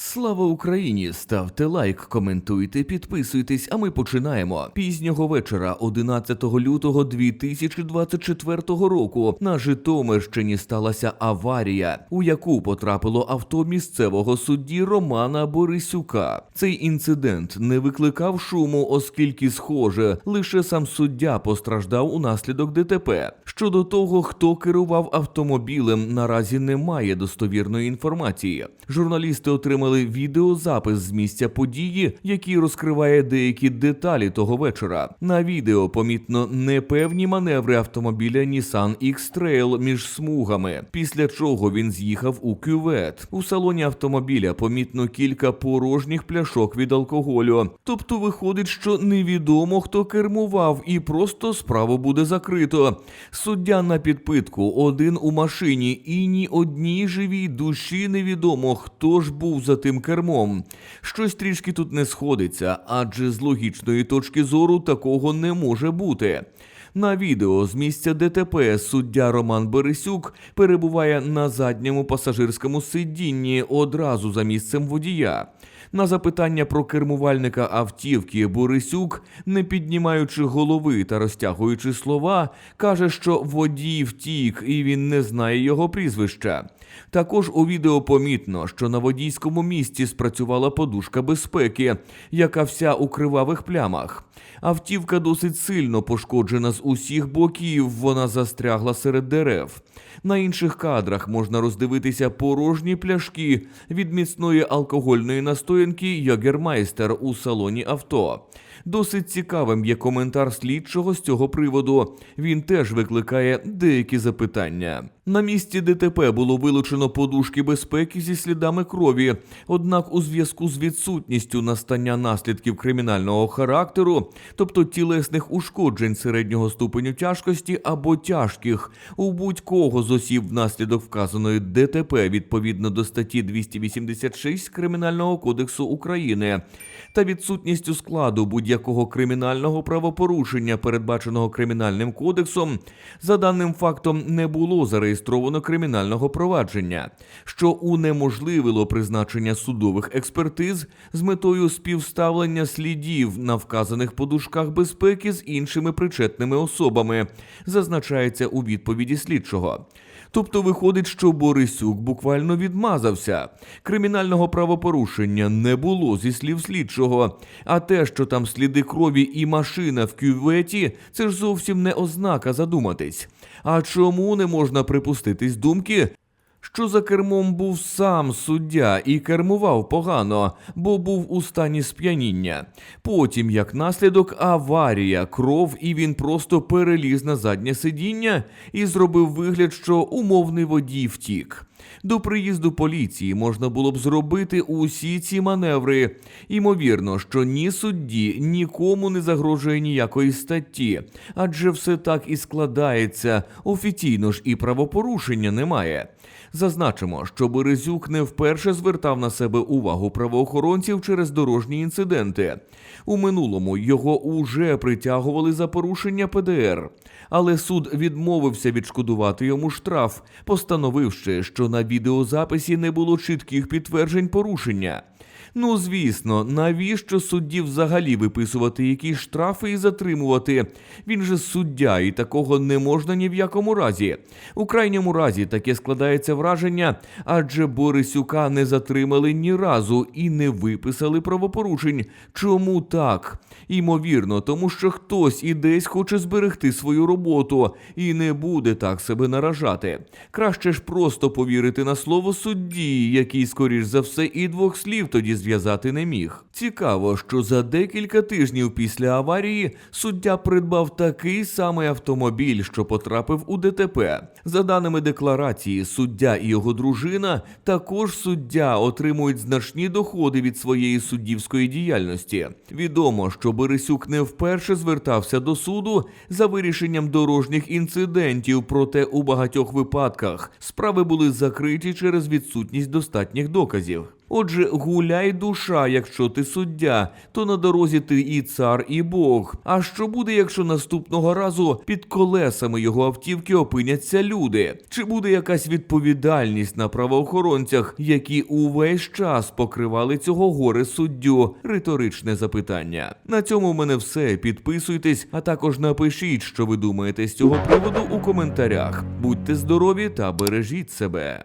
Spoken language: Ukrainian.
Слава Україні! Ставте лайк, коментуйте, підписуйтесь, а ми починаємо. Пізнього вечора, 11 лютого 2024 року, на Житомирщині сталася аварія, у яку потрапило авто місцевого судді Романа Борисюка. Цей інцидент не викликав шуму, оскільки, схоже, лише сам суддя постраждав унаслідок ДТП. Щодо того, хто керував автомобілем, наразі немає достовірної інформації. Журналісти отримали відеозапис з місця події, який розкриває деякі деталі того вечора. На відео помітно непевні маневри автомобіля Nissan X-Trail між смугами, після чого він з'їхав у кювет. У салоні автомобіля помітно кілька порожніх пляшок від алкоголю. Тобто виходить, що невідомо хто кермував, і просто справу буде закрито. Суддя на підпитку, один у машині, і ні одній живій душі невідомо, хто ж був за тим кермом. Щось трішки тут не сходиться, адже з логічної точки зору такого не може бути. На відео з місця ДТП суддя Роман Бересюк перебуває на задньому пасажирському сидінні одразу за місцем водія. На запитання про кермувальника автівки Борисюк, не піднімаючи голови та розтягуючи слова, каже, що водій втік і він не знає його прізвища. Також у відео помітно, що на водійському місці спрацювала подушка безпеки, яка вся у кривавих плямах. Автівка досить сильно пошкоджена з усіх боків, вона застрягла серед дерев. На інших кадрах можна роздивитися порожні пляшки від міцної алкогольної настоянки Йогермайстер у салоні авто. Досить цікавим є коментар слідчого з цього приводу. Він теж викликає деякі запитання. На місці ДТП було вилучено подушки безпеки зі слідами крові. Однак, у зв'язку з відсутністю настання наслідків кримінального характеру, тобто тілесних ушкоджень середнього ступеню тяжкості або тяжких, у будь-кого з осіб внаслідок вказаної ДТП відповідно до статті 286 Кримінального кодексу України та відсутністю складу будь-якого кримінального правопорушення, передбаченого кримінальним кодексом, за даним фактом не було зареєстровано кримінального провадження, що унеможливило призначення судових експертиз з метою співставлення слідів на вказаних подушках безпеки з іншими причетними особами, зазначається у відповіді слідчого. Тобто виходить, що Борисюк буквально відмазався. Кримінального правопорушення не було зі слів слідчого. А те, що там сліди крові і машина в кюветі, це ж зовсім не ознака задуматись. А чому не можна припуститись думки, що за кермом був сам суддя і кермував погано, бо був у стані сп'яніння. Потім, як наслідок, аварія, кров, і він просто переліз на заднє сидіння і зробив вигляд, що умовний водій втік. До приїзду поліції можна було б зробити усі ці маневри. Ймовірно, що ні судді, нікому не загрожує ніякої статті, адже все так і складається. Офіційно ж і правопорушення немає. Зазначимо, що Березюк не вперше звертав на себе увагу правоохоронців через дорожні інциденти. У минулому його уже притягували за порушення ПДР, але суд відмовився відшкодувати йому штраф, постановивши, що на відеозаписі не було чітких підтверджень порушення. Ну, звісно, навіщо судді взагалі виписувати якісь штрафи і затримувати? Він же суддя, і такого не можна ні в якому разі. У крайньому разі таке складається враження, адже Борисюка не затримали ні разу і не виписали правопорушень. Чому так? Ймовірно, тому що хтось і десь хоче зберегти свою роботу і не буде так себе наражати. Краще ж просто повірити на слово судді, який, скоріш за все, і двох слів тоді зв'язати не міг. Цікаво, що за декілька тижнів після аварії суддя придбав такий самий автомобіль, що потрапив у ДТП. За даними декларації, суддя і його дружина, також суддя отримують значні доходи від своєї суддівської діяльності. Відомо, що Борисюк не вперше звертався до суду за вирішенням дорожніх інцидентів, проте у багатьох випадках справи були закриті через відсутність достатніх доказів. Отже, гуляй душа, якщо ти суддя, то на дорозі ти і цар, і Бог. А що буде, якщо наступного разу під колесами його автівки опиняться люди? Чи буде якась відповідальність на правоохоронцях, які увесь час покривали цього горе суддю? Риторичне запитання. На цьому в мене все. Підписуйтесь, а також напишіть, що ви думаєте з цього приводу у коментарях. Будьте здорові та бережіть себе.